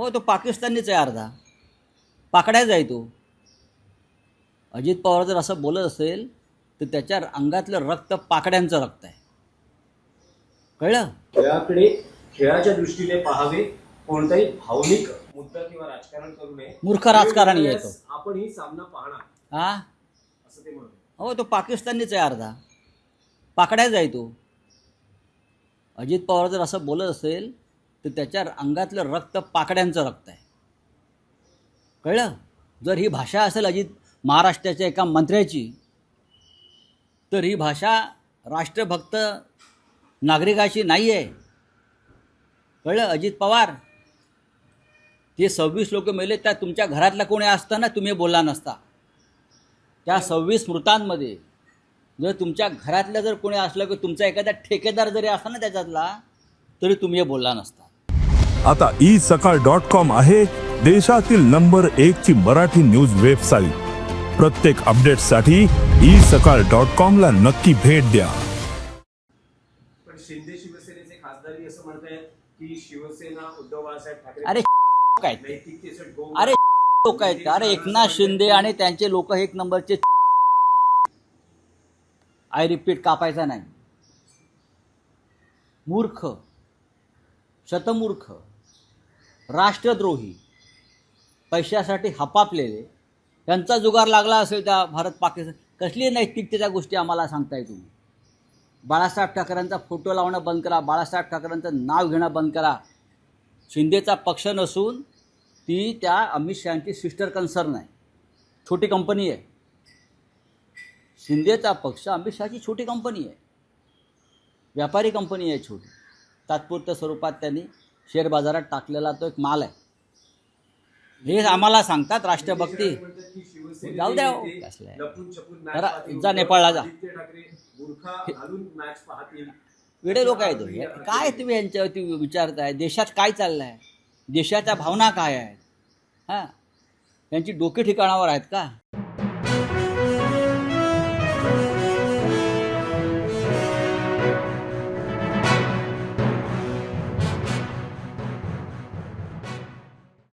हो तो पाकिस्तानीच आहे अर्धा. पाकडायचा आहे तो. अजित पवार जर असं बोलत असेल तर त्याच्या अंगातलं रक्त पाकड्यांचं रक्त आहे. कळलं? खेळाकडे खेळाच्या दृष्टीने पाहावे कोणताही भावनिक मुद्दा किंवा राजकारण करू नये. मूर्ख राजकारणी आहे तो. वेळेस आपण ही सामना पाहणार. हा? असं ते म्हणत हो तो पाकिस्तानीच आहे अर्धा. पाकडायचा आहे तो. अजित पवार जर असं बोलत असेल तर त्याच्या अंगातलं रक्त पाकड्यांचं रक्त आहे. कळलं? जर ही भाषा असेल अजित महाराष्ट्राच्या एका मंत्र्याची तर ही भाषा राष्ट्रभक्त नागरिकाची नाही आहे कळलं अजित पवार? ते सव्वीस लोक मेले त्या तुमच्या घरातला कोणी असतं ना तुम्ही बोलला नसता. त्या सव्वीस मृतांमध्ये जर तुमच्या घरातलं जर कोणी असलं की तुमचा एखादा ठेकेदार जरी असला ना त्याच्यातला तरी तुम्ही बोलला नसता. आता ई सकाळ डॉट कॉम आहे देशातील नंबर एक ची मराठी न्यूज वेबसाईट. प्रत्येक अपडेटसाठी ई सकाळ डॉट कॉम ला नक्की भेट द्या. पण शिंदे शिवसेनेचे खासदारही असं म्हणतायत की शिवसेना उद्धव बाळासाहेब ठाकरे अरे काय? नैतिकतेचं अरे लोक आहेत? अरे एकनाथ शिंदे आणि त्यांचे लोक एक नंबरचे आय रिपीट कापायचा नाही. मूर्ख. शतमूर्ख. राष्ट्रद्रोही. पैशासाठी हपापलेले. त्यांचा जुगार लागला असेल त्या भारत पाकिस्तान कसली नैतिकतेच्या गोष्टी आम्हाला सांगताय तुम्ही? बाळासाहेब ठाकरेंचा फोटो लावणं बंद करा बाळासाहेब ठाकरेंचं नाव घेणं बंद करा. शिंदेचा पक्ष नसून ती त्या अमित शहाची सिस्टर कन्सर्न आहे. छोटी कंपनी आहे. शिंदेचा पक्ष अमित शहाची छोटी कंपनी आहे. व्यापारी कंपनी आहे छोटी. तात्पुरत्या स्वरूपात त्यांनी शेअर बाजारात टाकलेला तो एक माल आहे. हे आम्हाला सांगतात राष्ट्रभक्ती. जाऊ द्या हो. कसलं आहे. जरा जा नेपाळला जा. वेडे लोक आहेत हो. काय तुम्ही यांच्यावरती विचारताय? देशात काय चाललं आहे देशाच्या भावना काय आहेत? हां? यांची डोके ठिकाणावर आहेत का?